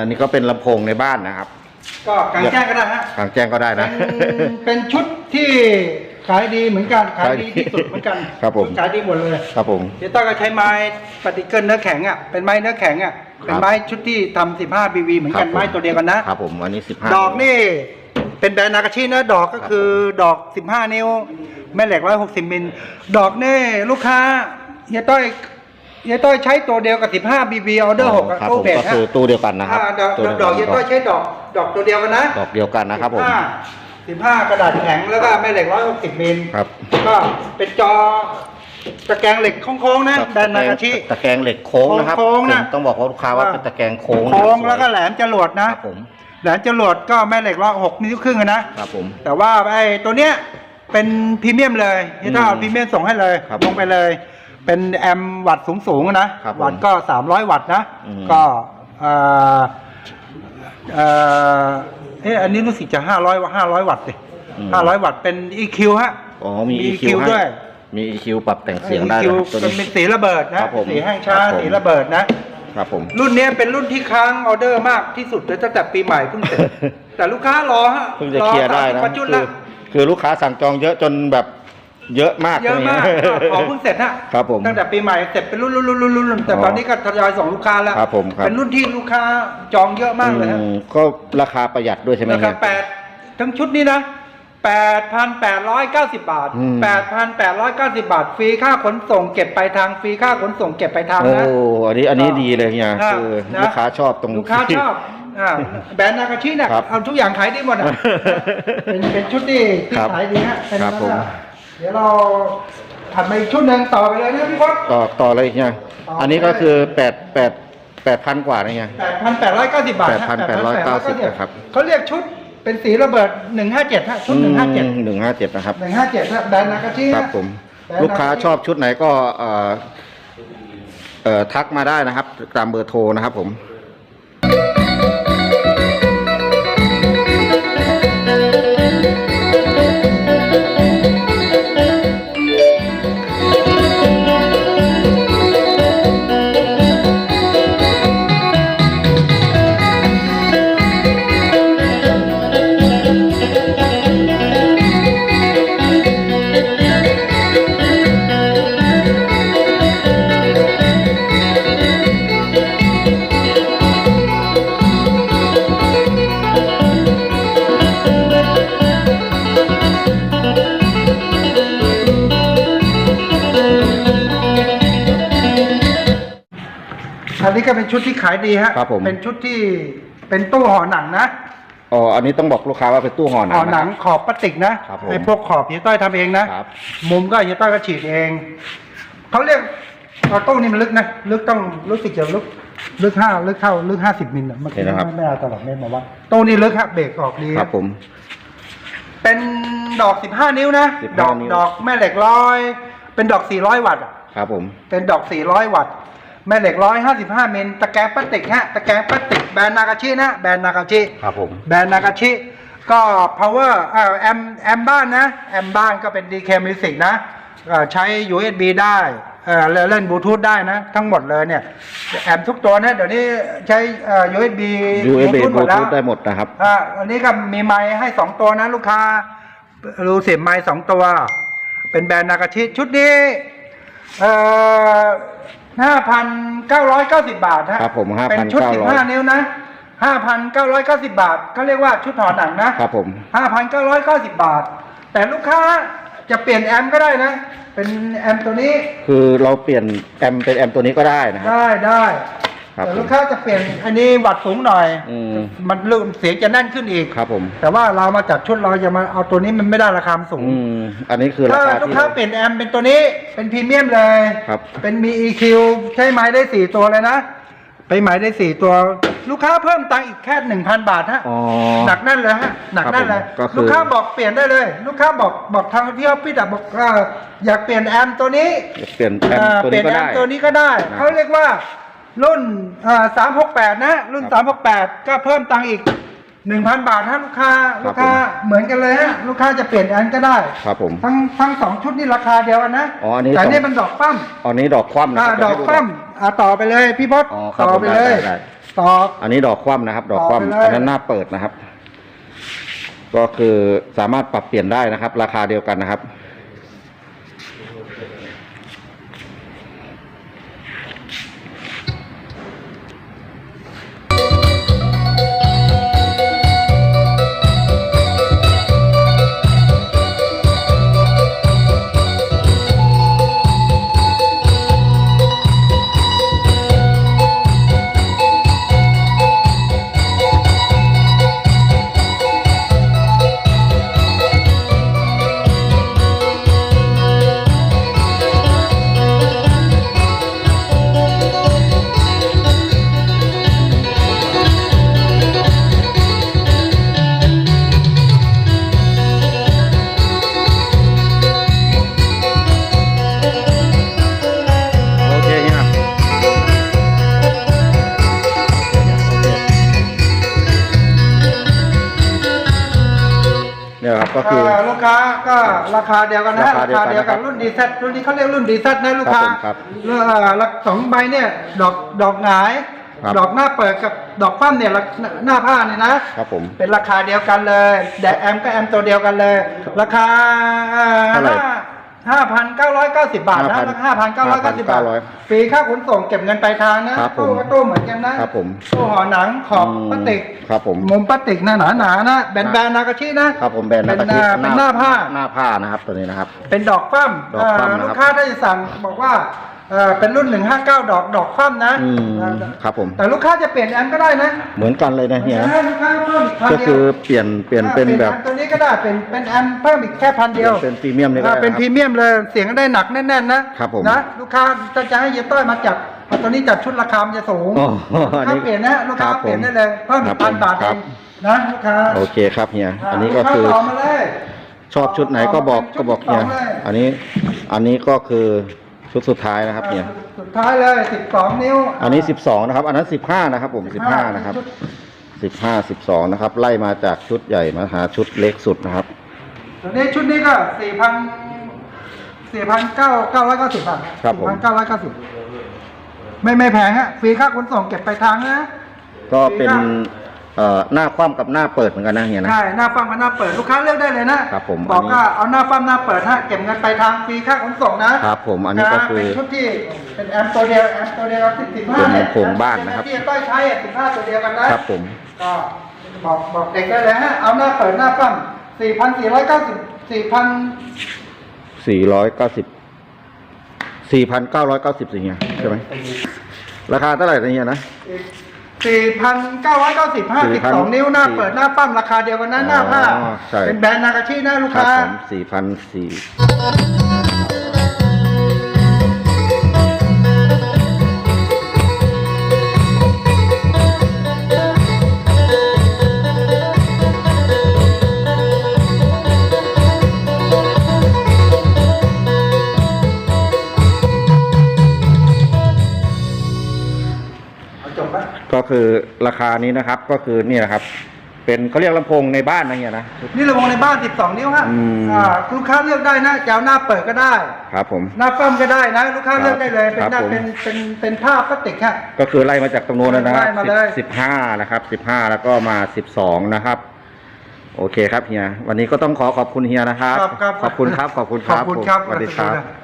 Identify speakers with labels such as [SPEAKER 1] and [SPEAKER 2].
[SPEAKER 1] เฮียอันนี่ก็เป็นลำโพงในบ้านนะครับ
[SPEAKER 2] ก็กลางแจ้งก็ได้ฮะ
[SPEAKER 1] กลางแจ้งก็ได้
[SPEAKER 2] เป็
[SPEAKER 1] นะ
[SPEAKER 2] นเป็นชุดที่ขายดีเหมือนกันขายดีที่สุดเหมือนกัน
[SPEAKER 1] ครับผม
[SPEAKER 2] ขายดีหมดเลย
[SPEAKER 1] ครับผม
[SPEAKER 2] เดี๋ยวต้อยก็ใช้ไม้ปฏิเกิลเนื้อแข็งอะเป็นไม้เนื้อแข็งอะเป็นไม้ชุดที่ทำ15 BV เหมือนกัน
[SPEAKER 1] ครับผม
[SPEAKER 2] ไม้ตัวเดียวกันนะ
[SPEAKER 1] ครับผมอันนี้สิบห้า
[SPEAKER 2] ดอกนี่เป็นแบรนด์นากาชินะดอกก็คือดอก 15 นิ้ว แม่เหล็ก 160 มิล ดอกนี่ลูกค้าเฮียต้อย เฮียต้อยใช้ตัวเดียวกับ15 BB ออเดอร์6กับ
[SPEAKER 1] ครับ
[SPEAKER 2] ตู้
[SPEAKER 1] ผม
[SPEAKER 2] เบส
[SPEAKER 1] ก็คือตู้เดียวกันนะครับ
[SPEAKER 2] อ่าดอก
[SPEAKER 1] ตู้
[SPEAKER 2] ดอก
[SPEAKER 1] เดี
[SPEAKER 2] เฮี
[SPEAKER 1] ย
[SPEAKER 2] ยวต้อย
[SPEAKER 1] กัน
[SPEAKER 2] ใช้ดอกดอกตัวเดียวกันนะ
[SPEAKER 1] ดอกเดียวกันนะครับผม
[SPEAKER 2] 15 15กระดาษแข็งแล้วก็แม่เหล็ก160มิล
[SPEAKER 1] ครับ
[SPEAKER 2] ก็เป็นจอตะแกรงเหล็กโค้งๆนะแบรนด์นากาชิ
[SPEAKER 1] ตะแกรงเหล็กโค้งนะครับ
[SPEAKER 2] โค้งๆนะ
[SPEAKER 1] ผมต้องบอกว่าลูกค้าว่าเป็นตะแกรงโค้ง
[SPEAKER 2] โค้ง
[SPEAKER 1] สย
[SPEAKER 2] แล้วก็แหลมจรวด
[SPEAKER 1] ค
[SPEAKER 2] นะ
[SPEAKER 1] รับผม
[SPEAKER 2] แหลมจรวดก็แม่เหล็กละหกนิ้วครึ่งอะนะ
[SPEAKER 1] ครับผม
[SPEAKER 2] แต่ว่าไอ้ตัวเนี้ยเป็นพรีเมียมเลยที่ถ้าเอา
[SPEAKER 1] อืม
[SPEAKER 2] พรีเมียมส่งให้เลย
[SPEAKER 1] ครับ
[SPEAKER 2] ลงไปเลย เป็นแอมป์วัตต์สูงๆอะนะครับ
[SPEAKER 1] ผม
[SPEAKER 2] วัตต์ก็ 300 วัตต์นะ
[SPEAKER 1] อืม
[SPEAKER 2] ก็เอ่อเอ่อเอ๊ะอันนี้รู้สึกจะ 500ว่า500 วัตต์ดิ500 วัตต์เป็น EQ ฮะ
[SPEAKER 1] อ๋อมี
[SPEAKER 2] มี
[SPEAKER 1] EQ
[SPEAKER 2] EQ
[SPEAKER 1] ให้
[SPEAKER 2] ด้วย
[SPEAKER 1] มี EQ ปรับแต่งเสียงได้
[SPEAKER 2] EQ
[SPEAKER 1] นะครับตัว
[SPEAKER 2] เป็น
[SPEAKER 1] นี้
[SPEAKER 2] สีระเบิดนะครับ
[SPEAKER 1] ผม
[SPEAKER 2] สีแห้งช้า
[SPEAKER 1] ครับผม
[SPEAKER 2] สีระเบิดนะ
[SPEAKER 1] ครับผม
[SPEAKER 2] รุ่นเนี้ยเป็นรุ่นที่ค้างออเดอร์มากที่สุดเลยตั้งแต่ปีใหม่เพิ่งเสร็จ แต่ลูกค้ารอฮะ
[SPEAKER 1] เพิ่งจะเคลียร์ได้นะ
[SPEAKER 2] อ30ปัจจุ
[SPEAKER 1] คื
[SPEAKER 2] บั
[SPEAKER 1] อนคือลูกค้าสั่งจองเยอะจนแบบ เยอะมาก
[SPEAKER 2] เยอะมาก
[SPEAKER 1] ล
[SPEAKER 2] ก็ของเพิ่งเสร็จฮะ
[SPEAKER 1] ครับผม
[SPEAKER 2] ตั้งแต่ปีใหม่เสร็จเป็นรุ่นรุ่นรุ่นรุ่นรุ่นแต่
[SPEAKER 1] อ๋อ
[SPEAKER 2] ตอนนี้ก็ทยอยส่งลูกค้าแล้ว
[SPEAKER 1] ครับผมครับ
[SPEAKER 2] เป็นรุ่นที่ลูกค้าจองเยอะมากเลยฮะ
[SPEAKER 1] อืมก็ราคาประหยัดด้วยใช่ไหม
[SPEAKER 2] ราคา
[SPEAKER 1] เฮีย
[SPEAKER 2] แปดทั้งชุดนี้นะแปดพันแปดร้อยเก้าสิบบาท
[SPEAKER 1] อืม
[SPEAKER 2] แปดพันแปดร้อยเก้าสิบบาท ฟรีค่าขนส่งเก็บไปลายทาง ฟรีค่าขนส่งเก็บไปลายทาง
[SPEAKER 1] โอ้
[SPEAKER 2] นะ
[SPEAKER 1] อันนี้ อันนี้ดีเลยเฮีย
[SPEAKER 2] ครับ
[SPEAKER 1] คือ
[SPEAKER 2] นะ
[SPEAKER 1] ลูกค้าชอบตรง
[SPEAKER 2] ลูกค้าชอบอ่าแบรนด์นากาชิเนี่ย
[SPEAKER 1] ครับ
[SPEAKER 2] เอาทุกอย่างขายได้หมดอะเป็นเป็นชุดที่ที่
[SPEAKER 1] ครับ
[SPEAKER 2] ขายดีฮะเป็น
[SPEAKER 1] ครับผม
[SPEAKER 2] เดี๋ยวเราถัดมาอีกชุดหนึ่งต่อไปเลยนะพี่พศ
[SPEAKER 1] ต่อต่อเลยเฮีย
[SPEAKER 2] ต่อ
[SPEAKER 1] อันนี้ก็คือแปดแปดแปดพันกว่านะเฮีย
[SPEAKER 2] แปดพันแปดร้อยเก้าสิบบาทฮะ
[SPEAKER 1] 8,890นะครับ
[SPEAKER 2] เขาเรียกชุดเป็นสีระเบิดหนึ่งห้าเจ็ดฮะชุดหนึ่งห้าเจ็ด
[SPEAKER 1] หนึ่งห้าเจ็ดนะครับ
[SPEAKER 2] หนึ่งห้าเจ็ดฮะแบรนด์นากาชิ
[SPEAKER 1] ครับผมลูกค้าชอบชุดไหนก็เอ่อเอ่อทักมาได้นะครับ ตามเบอร์โทรนะครับผม
[SPEAKER 2] อันนี้ก็เป็นชุดที่ขายดีฮะ
[SPEAKER 1] ครับผม
[SPEAKER 2] เป็นชุดที่เป็นตู้ห่อหนังนะ
[SPEAKER 1] อ๋อ อันนี้ต้องบอกลูกค้าว่าเป็นตู้ห่อหนัง
[SPEAKER 2] ห่อหนังะ
[SPEAKER 1] ครับ
[SPEAKER 2] ขอบพลาสติกนะครับ
[SPEAKER 1] ผม
[SPEAKER 2] ไอ้พวกขอบเฮียต้อยทำเองนะ ครับ มุมก็เฮียต้อยก็ฉีดเองเขาเรียกออโต้นี่มันลึกนะ ลึกต้องรู้สึกจะลึก ลึกห้าลึกเท่าลึกห้าสิบมิลอะเมื่อกี้ไม่ไม่เอาตลับเมตรมาว่าตู้นี่ลึกครับเบรกออกดี
[SPEAKER 1] ครับผม
[SPEAKER 2] เป็นดอกสิบห้านิ้วนะ
[SPEAKER 1] 15
[SPEAKER 2] ดอก
[SPEAKER 1] นิ้ว
[SPEAKER 2] ดอกแม่เหล็กร้อย เป็นดอกสี่ร้อยวัตต์อะ
[SPEAKER 1] ครับผม
[SPEAKER 2] เป็นดอก 400 วัตต์ แม่เหล็ก155มิลตะแกรงพลาสติกฮะตะแกรงพลาสติกแบรนด์นากาชินะแบรนด์นากาชิ
[SPEAKER 1] ครับผม
[SPEAKER 2] แบรนด์นากาชิก็ power เอ่อแอมแอมบ้านนะแอมบ้านก็เป็น DK Music นะเอ่อใช้ USB ได้เอ่อแล้วเล่นบลูทูธได้นะ ทั้งหมดเลยเนี่ยแอมทุกตัวนะเดี๋ยวนี้ใช้เอ่อ USB
[SPEAKER 1] USB
[SPEAKER 2] Bluetooth หมดแล้ว
[SPEAKER 1] Bluetooth ได้หมดนะครับ
[SPEAKER 2] อ่าอันนี้ก็มีไม้ให้สองตัวนะลูกค้ารูเสียบไม้สองตัว เป็นแบรนด์นากาชิชุดนี้เอ่อ ห้าพันเก้าร้อยเก้าสิบบาทฮะ
[SPEAKER 1] ครับผม
[SPEAKER 2] เป็นชุดสิบห้า
[SPEAKER 1] 5,900
[SPEAKER 2] นิ้วนะห้าพันเก้าร้อยเก้าสิบบาทเขาเรียกว่าชุดถอหนังนะครับ
[SPEAKER 1] ผม
[SPEAKER 2] ห้าพันเก้าร้อยเก้าสิบบาท แต่ลูกค้าจะเปลี่ยนแอมป์ก็ได้นะ เป็นแอมป์ตัวนี้
[SPEAKER 1] คือเราเปลี่ยนแอมเป็นแอมตัวนี้ก็ได้นะครับ
[SPEAKER 2] ได้ได้
[SPEAKER 1] ครับ
[SPEAKER 2] แต่ลูกค้าจะเปลี่ยนอันนี้วัดสูงหน่อย
[SPEAKER 1] อืม
[SPEAKER 2] มันเริ่มเสียงจะแน่นขึ้นอีก
[SPEAKER 1] ครับผม
[SPEAKER 2] แต่ว่าเรามาจัดชุดเราจะมาเอาตัวนี้มันไม่ได้ราคามันสูง
[SPEAKER 1] อืมอันนี้คือรา
[SPEAKER 2] ถ้า
[SPEAKER 1] คา
[SPEAKER 2] ลูก
[SPEAKER 1] ที่
[SPEAKER 2] ค้าเปลี่ยนแอมป์เป็นตัวนี้เป็นพรีเมียมเลย
[SPEAKER 1] ครับ
[SPEAKER 2] เป็นมี EQ ใช้ไม้ได้สี่ตัวเลยนะ ไปไม้ได้สี่ตัว ลูกค้าเพิ่มตังค์อีกแค่หนึ่งพันบาทฮะ
[SPEAKER 1] อ๋อ
[SPEAKER 2] หนักแน่นเลยฮะหนักแน่นเลย
[SPEAKER 1] ครับผมก็คือ
[SPEAKER 2] ลูกค้าบอกเปลี่ยนได้เลย ลูกค้าบอกบอกทางที่ออฟฟิศอะบอกว่าอยากเปลี่ยนแอมป์ตัวนี้
[SPEAKER 1] เปลี่ยนแอม
[SPEAKER 2] อ่า
[SPEAKER 1] ตัว
[SPEAKER 2] เปลี่
[SPEAKER 1] นี้
[SPEAKER 2] ยน
[SPEAKER 1] ก็
[SPEAKER 2] แอ
[SPEAKER 1] ได้
[SPEAKER 2] มป์ตัวนี้ก็ได้
[SPEAKER 1] นะ
[SPEAKER 2] เขาเรียกว่า รุ่นสามหกแปดนะ รุ่น
[SPEAKER 1] ครั
[SPEAKER 2] สาม
[SPEAKER 1] บ
[SPEAKER 2] หกแปดก็เพิ่มตังค์อีกหนึ่งพันบาทฮะลูกค้า
[SPEAKER 1] ครับ
[SPEAKER 2] ลูกค้าเหมือนกันเลยฮะลูกค้าจะเปลี่ยนแอมป์ก็ได้
[SPEAKER 1] ครับผม
[SPEAKER 2] ทั้งทั้งสองชุดนี่ราคาเดียวกันนะ
[SPEAKER 1] อ๋ออันนี้
[SPEAKER 2] แต่
[SPEAKER 1] สอง
[SPEAKER 2] นี่มันดอกปั้ม
[SPEAKER 1] อันนี้ดอกคว่ำนะ
[SPEAKER 2] อ่า
[SPEAKER 1] ครับ
[SPEAKER 2] ดอกปั้มอ่าต่อไปเลยพี่พศ
[SPEAKER 1] อ๋อครับ
[SPEAKER 2] ต่อ
[SPEAKER 1] ผม
[SPEAKER 2] ไปเลย
[SPEAKER 1] ได้ได้
[SPEAKER 2] ตอก
[SPEAKER 1] อันนี้ดอกคว่ำนะครับ ดอกค
[SPEAKER 2] ต่อไปเลย
[SPEAKER 1] ว่ำอันนั้นหน้าเปิดนะครับ ก็คือสามารถปรับเปลี่ยนได้นะครับ ราคาเดียวกันนะครับ ก็คือ
[SPEAKER 2] เอ่อลูกค้าก็ราคาเดียวกันนะ
[SPEAKER 1] ราคาเดียวกัน
[SPEAKER 2] เดียวกัน
[SPEAKER 1] นะครับ
[SPEAKER 2] รุ่นดีเซรุ่นนี้เขาเรียกรุ่นดีเซนะลูกค้า
[SPEAKER 1] ครับ
[SPEAKER 2] เอ่อละสองใบเนี่ยดอกดอกหงาย
[SPEAKER 1] ครับ
[SPEAKER 2] ดอกหน้าเปิดกับดอกปั้มเนี่ยละหน้าผ้าเนี่ยนะ
[SPEAKER 1] ครับผม
[SPEAKER 2] เป็นราคาเดียวกันเลย แดกแอมก็แอมตัวเดียวกันเลย ราคา
[SPEAKER 1] เท่าไหร่
[SPEAKER 2] ห้า พันเก้าร้อยเก้าสิบบาทนะ
[SPEAKER 1] 5,000
[SPEAKER 2] ห้าพันเก้าร้อยเก้าสิบบาท
[SPEAKER 1] 5,900
[SPEAKER 2] ฟรีค่าขนส่งเก็บเงินปลายทางนะครับ
[SPEAKER 1] ผม
[SPEAKER 2] ตู้ก็ตู้เหมือนกันนะครับ
[SPEAKER 1] ผม
[SPEAKER 2] ตู้ห่อหนังขอบพลาสติก
[SPEAKER 1] ครับผม
[SPEAKER 2] มุมพลาสติกหนาหนาๆนะแบนๆนากาชินะ
[SPEAKER 1] ครับผมแบรนด์
[SPEAKER 2] เป็น
[SPEAKER 1] กะทิ
[SPEAKER 2] หน้าเป็นหน้าผ้า
[SPEAKER 1] หน้าผ้านะครับตัวนี้นะครับ
[SPEAKER 2] เป็นดอกฟ้ม
[SPEAKER 1] ดอกฟ้ำ
[SPEAKER 2] เอ่อ
[SPEAKER 1] นะครับ
[SPEAKER 2] ลูกค้าได้สั่งบอกว่าเอ่อเป็นรุ่น 159 ดอกดอกฟ้มนะ
[SPEAKER 1] อืม
[SPEAKER 2] เอ่อ
[SPEAKER 1] ครับผม
[SPEAKER 2] แต่ลูกค้าจะเปลี่ยนแอมก็ได้นะ
[SPEAKER 1] เหมือนกันเลยนะเฮีย
[SPEAKER 2] ให้ลูกค้าเพิ่มอีกพัน
[SPEAKER 1] ก็
[SPEAKER 2] เดี
[SPEAKER 1] คื
[SPEAKER 2] ยว
[SPEAKER 1] อเปลี่ยนเปลี่ยนเป็นแบบ
[SPEAKER 2] แอมตัวนี้ก็ได้เป็นเป็นแอมเพิ่มอีกแค่พันเดียว
[SPEAKER 1] เป็นพรีเมียมเลยก็
[SPEAKER 2] อ่า
[SPEAKER 1] ได้
[SPEAKER 2] เป็นพรี
[SPEAKER 1] นะครับ
[SPEAKER 2] เมียมเลยเสียงก็ได้หนักแน่นๆนะครับ
[SPEAKER 1] ผม
[SPEAKER 2] นะลูกค้าจะจะให้เยต้อยมาจับเอาตัวนี้จับชุดราคามันจะสูง
[SPEAKER 1] อ๋อ
[SPEAKER 2] ลูก
[SPEAKER 1] อัน
[SPEAKER 2] ค้า
[SPEAKER 1] นี้
[SPEAKER 2] เปลี่ยนนะลูกค้า
[SPEAKER 1] ครับผม
[SPEAKER 2] เปลี่ยนได้เลยเพิ่ม
[SPEAKER 1] ค
[SPEAKER 2] อี
[SPEAKER 1] รับ
[SPEAKER 2] กพัน
[SPEAKER 1] ผม
[SPEAKER 2] บาท
[SPEAKER 1] ค
[SPEAKER 2] เอ
[SPEAKER 1] รับ
[SPEAKER 2] งนะลูกค้า
[SPEAKER 1] โอเคครับเฮียอันนี้ก็
[SPEAKER 2] ลูค้า
[SPEAKER 1] คือ
[SPEAKER 2] ต่อมาเลย
[SPEAKER 1] ชอบชุดไหนก็บอกก็บอกเฮีย
[SPEAKER 2] ชุดที่สองเลย
[SPEAKER 1] อันนี้อันนี้ก็คือ ชุดสุดท้ายนะครับเฮีย
[SPEAKER 2] สุดท้ายเลยสิบสองนิ้ว
[SPEAKER 1] อันนี้สิบสองนะครับ อันนั้นสิบห้านะครับผมสิบห้านะครับสิบห้าสิบสองนะครับ ไล่มาจากชุดใหญ่มาหาชุดเล็กสุดนะครับ
[SPEAKER 2] ตัวนี้ชุดนี้ก็สี่พันสี่พันเก้าเก้าร้อยเก้าสิบบาท
[SPEAKER 1] ครับผม
[SPEAKER 2] สี่พันเก้าร้อยเก้าสิบไม่ไม่แพงฮะฟรีค่าขนส่งเก็บไปลายทางนะ
[SPEAKER 1] ก็เป็น เอ่อหน้าคว่ำกับหน้าเปิดเหมือนกันนะเฮียนะ
[SPEAKER 2] ใช่หน้าฟังกับหน้าเปิดลูกค้าเลือกได้เลยนะครับ
[SPEAKER 1] ผม
[SPEAKER 2] บอก
[SPEAKER 1] อันนี้
[SPEAKER 2] ว่าเอาหน้าฟังหน้าเปิดฮะเก็บเงินไปลายทางฟรีค่าขนส่งนะครับ
[SPEAKER 1] ผมอันนี้ก็คือ
[SPEAKER 2] เป็นชุดที่เป็นแอมตัวเดียวแอมตัวเดียวสิบสิบห้า
[SPEAKER 1] เป็นโครงบ้านนะครับ
[SPEAKER 2] ที่ต้อยใช้สิบห้าตัวเดียวกันนะครับ
[SPEAKER 1] ผม
[SPEAKER 2] ก็บอกบอกเด็กได้เลยฮะเอาหน้าเปิดหน้าปั้มสี่พันสี่ร้อยเก้าสิบสี่พัน
[SPEAKER 1] สี่ร้อยเก้าสิบสี่พันเก้าร้อยเก้าสิบสิเฮียใช่ไหมราคาเท่าไหร่นะเฮียนะ
[SPEAKER 2] สี่พันเก้าร้อยเก้าสิบห้าสิบสอง
[SPEAKER 1] 4,000
[SPEAKER 2] นิ้วหน้า เปิดหน้าปั้มราคาเดียวกันนะหน้าผ้า
[SPEAKER 1] อ๋อใช่
[SPEAKER 2] เป็นแบรนด์นากาชินะลูก
[SPEAKER 1] ครับ
[SPEAKER 2] ค้า
[SPEAKER 1] ผมสี่พันสี่ ก็คือราคานี้นะครับก็คือนี่นะครับ เป็นเขาเรียกลำโพงในบ้านนะเฮียนะ
[SPEAKER 2] นี่ระวงในบ้าน 12 นิ้วฮะ
[SPEAKER 1] อืม
[SPEAKER 2] อ่าลูกค้าเลือกได้นะจะเอาหน้าเปิดก็ได้
[SPEAKER 1] ครับผม
[SPEAKER 2] หน้าปั้มก็ได้นะ ลูกค้า
[SPEAKER 1] ครับ
[SPEAKER 2] เลือกได้เลย เป็นหน้า
[SPEAKER 1] ครับผม
[SPEAKER 2] เป็นเป็นเป็นผ้าพลาสติกฮะ
[SPEAKER 1] ก็คือไล่มาจากตรงโน้นนะครั
[SPEAKER 2] ไล่มาเลย
[SPEAKER 1] บสิบห้านะครับสิบห้าแล้วก็มาสิบสองนะครับ โอเคครับเฮีย วันนี้ก็ต้องขอขอบคุณเฮียนะครับ
[SPEAKER 2] ครับครับ
[SPEAKER 1] ขอบคุณครับ ขอบคุณครับ
[SPEAKER 2] ขอบคุณครับ
[SPEAKER 1] สวัสดีครับ
[SPEAKER 2] ขอบคุณนะ